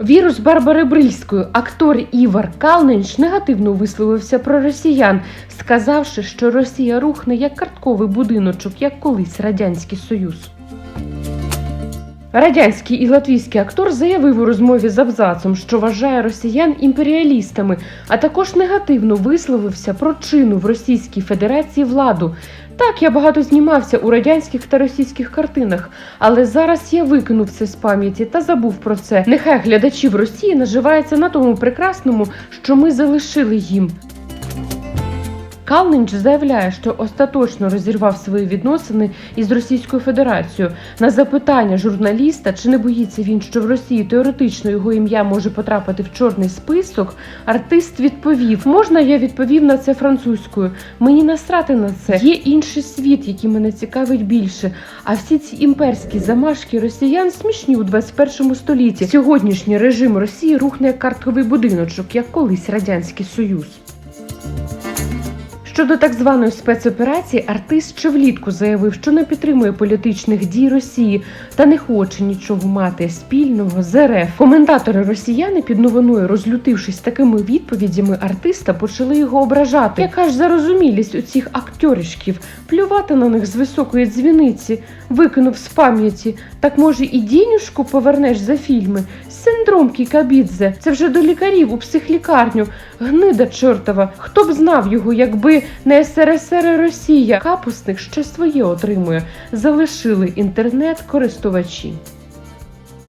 Вірус Барбари Брильської актор Івар Калнинч негативно висловився про росіян, сказавши, що Росія рухне як картковий будиночок, як колись радянський союз. Радянський і латвійський актор заявив у розмові з Абзацом, що вважає росіян імперіалістами, а також негативно висловився про чину в Російській Федерації владу. Так, я багато знімався у радянських та російських картинах, але зараз я викинув це з пам'яті та забув про це. Нехай глядачі в Росії наживаються на тому прекрасному, що ми залишили їм. Калнинч заявляє, що остаточно розірвав свої відносини із Російською Федерацією. На запитання журналіста, чи не боїться він, що в Росії теоретично його ім'я може потрапити в чорний список, артист відповів: можна я відповів на це французькою? Мені насрати на це. Є інший світ, який мене цікавить більше. А всі ці імперські замашки росіян смішні у 21 столітті. Сьогоднішній режим Росії рухне як картковий будиночок, як колись радянський союз. Щодо так званої спецоперації, артист ще влітку заявив, що не підтримує політичних дій Росії та не хоче нічого мати спільного з РФ. Коментатори росіяни під новиною, розлютившись такими відповідями артиста, почали його ображати. Яка ж зарозумілість у цих акторішків плювати на них з високої дзвіниці, викинув з пам'яті. Так може і дінюшку повернеш за фільми? Синдром Кікабідзе. Це вже до лікарів у психлікарню. Гнида чортова. Хто б знав його, якби не СРСР і Росія. Капусник ще своє отримує. Залишили інтернет користувачі.